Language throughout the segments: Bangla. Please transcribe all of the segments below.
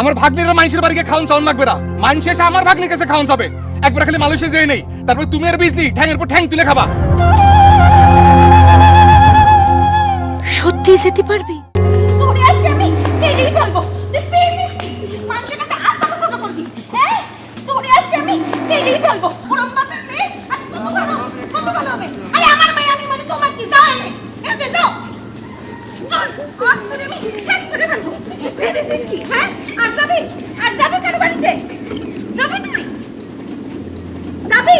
আমার ভাগ্নিরা মানুষের বাড়িকে খাওয়ান চাউন লাগবে না। মানুষ এসে আমার ভাগ্নির কাছে খাওয়ান যাবে একবার খালি মালয়েশিয়া যেয়ে নেই। তারপরে তুমি আর বিজলি ঠ্যাংের পর ঠ্যাং তুলে খাবা। সত্যি যেতে পারবি? তোরে আজকে আমি ভেঙেই ফেলব তুই পেয়েছিস কি? মানুষের কাছে আর কত ছোট করবি। হ্যাঁ? তোরে আজকে আমি ভেঙেই ফেলব ওরম বাপের মেয়ে আর কত ভালো কত ভালো হবে। আরে আমার মেয়ে আমি মানে তোমার কি? যাও এনে। এতে যাও। চল আজ তোরে আমি শেষ করে ফেলব। ভেবেছিস কি? হ্যাঁ আর যাবি আর যাবি কার বাড়িতে যাবি তুই যাবি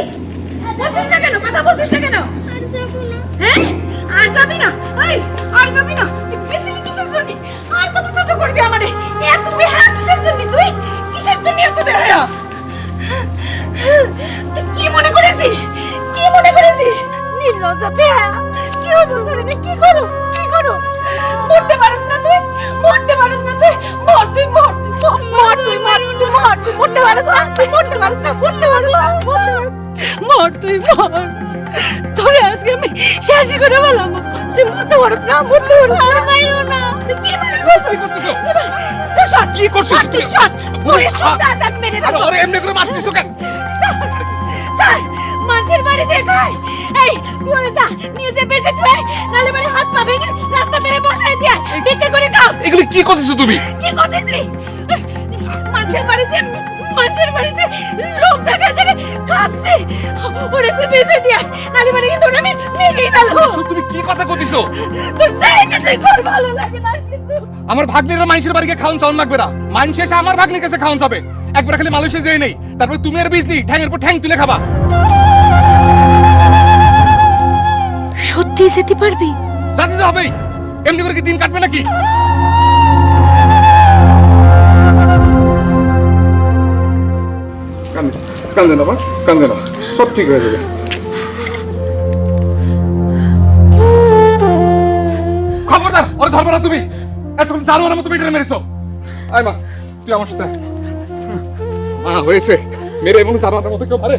বলছিস না কেন? কথা বলছিস না কেন? হ্যাঁ? আর যাবি না? এই আর যাবি না? তুই পেছনে কিসের জন্য? আর কত ছোট করবি আমারে? এত বেহায়া কিসের জন্য? তুই কিসের জন্য এত বেহায়া তুই কি মনে করেছিস? কি মনে করেছিস? নির্লজ্জা বেহায়া কি হতো তোর কি করো? কি করো? মরতে পারিস না তুই? মরতে পারিস না তুই? মর তুই মর তুই মর, মর তুই মর তুই মর তুই মরতে পারিস না? তুই মরতে পারিস না? মরতে পারিস না? মরতে পারিস। মর তুই মর। তোরে আজকে আমি শেষই করে বললাম তুই মরতে পারিস না মরতে পারিস না। বাইরো না। তুই কি মনে করছিস? কি করতেছো? শট কি করছিস তুই তুই? শট তোরে শট আজ আমি মেরে আরে এমনি করে মারতেছো কেন স্যার, মানুষের বাড়ি যে খায় এই তুই ওরে যা নিয়ে যে বেঁচে তুই নালে বাড়ি হাত পা ভেঙে রাস্তা ধারে বসায় দিয়ে ভিক্ষে করে খাও। এগুলো কি করতেছো তুমি? কি করতেছি? মানুষের বাড়িতে মানুষের বাড়িতে লোক বেঁচে দিয়ে নালে বাড়ি কিন্তু আমি মেরেই ফেলব। তুমি কি কথা কইতেছো? তোর সেই যে তুই তোর ভালো লাগে না আমার ভাগ্নিরা মানুষের বাড়িকে খাওয়ান চাউন লাগবে না। মানুষ এসে আমার ভাগ্নির কাছে খাওয়ান যাবে একবার খালি মালয়েশিয়া যেয়ে নেই। তারপরে তুমি আর বিজলি ঠ্যাংের পর ঠ্যাং তুলে খাবা। সত্যি যেতে পারবি? জানতে তো হবেই। এমনি করে কি দিন কাটবে নাকি? কান্দে না কান্দে না। সব ঠিক হয়ে যাবে। ওরে ধরবো না তুমি। এতক্ষণ জানোয়ারের মতো মেয়েটা মেরেছো। আয় মা, তুই আমার সাথে মা হয়েছে। মেরে এবং জানোয়ারের মতো কেউ পারে?